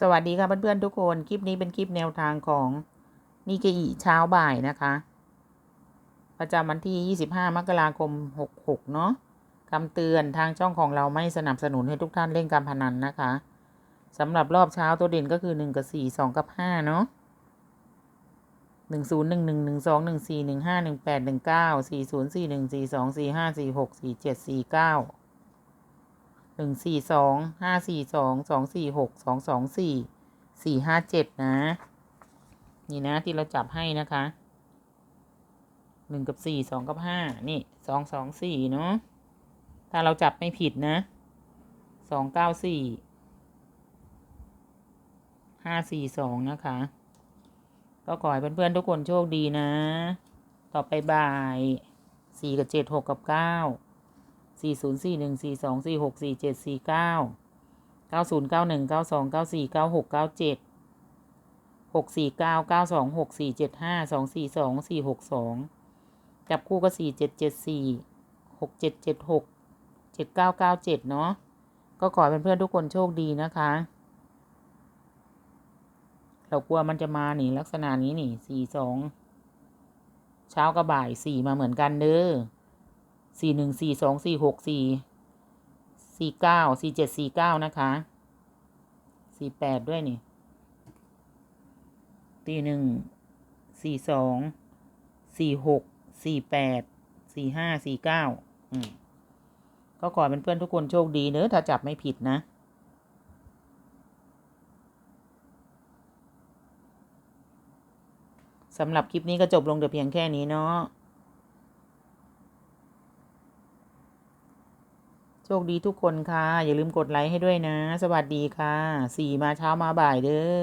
สวัสดีค่ะเพื่อนๆทุกคน คลิปนี้เป็นคลิปแนวทางของนิเกอิเช้าบ่ายนะคะ ประจำวันที่ 25 มกราคม 66 เนาะคำเตือนทางช่องของเราไม่สนับสนุนให้ทุกท่านเล่นการพนันนะคะสำหรับรอบเช้าตัวเด่นก็คือ 1 กับ 4 2 กับ 5 เนาะ1 0 1 1 1 2 1 4 1 5 1 8 1 9 4 0 4 1 4 2 4 5 4 6 4 7 4 9 หนึ่งสี่สองห้าสี่สองสองสี่หกสองสองสี่สี่ห้าเจ็ดนะ นี่นะที่เราจับให้นะคะหนึ่งกับสี่สองกับห้านี่สองสองสี่เนาะถ้าเราจับไม่ผิดนะสองเก้าสี่ห้าสี่สองนะคะ ก็ขอให้เพื่อนๆทุกคนโชคดีนะ ต่อไปบ่ายสี่กับเจ็ดหกกับเก้า สี่ศูนย์สี่หนึ่งสี่สองสี่หกสี่เจ็ดสี่เก้าเก้าศูนย์เก้าหนึ่งเก้าสองเก้าสี่เก้าหกเก้าเจ็ดหกสี่เก้าเก้าสองหกสี่เจ็ดห้าสองสี่สองสี่หกสองจับคู่ก็สี่เจ็ดเจ็ดสี่หกเจ็ดเจ็ดหกเจ็ดเก้าเก้าเจ็ดเนาะก็ขอเป็นเพื่อนทุกคนโชคดีนะคะ เรากลัวมันจะมาหนีลักษณะนี้หนิสี่สองเช้ากับบ่ายสี่มาเหมือนกันเด้อ สี่หนึ่งสี่สองสี่หกสี่สี่เก้าสี่เจ็ดสี่เก้านะคะสี่แปดด้วยนี่ตีหนึ่งสี่สองสี่หกสี่แปดสี่ห้าสี่เก้าอืมก็ขอเป็นเพื่อนทุกคนโชคดีเนอะถ้าจับไม่ผิดนะสำหรับคลิปนี้ก็จบลงแต่เพียงแค่นี้เนาะ โช คดีทุกคนค่ะ อย่าลืมกดไลค์ให้ด้วยนะ สวัสดีค่ะสี่มาเช้ามาบ่ายเด้อ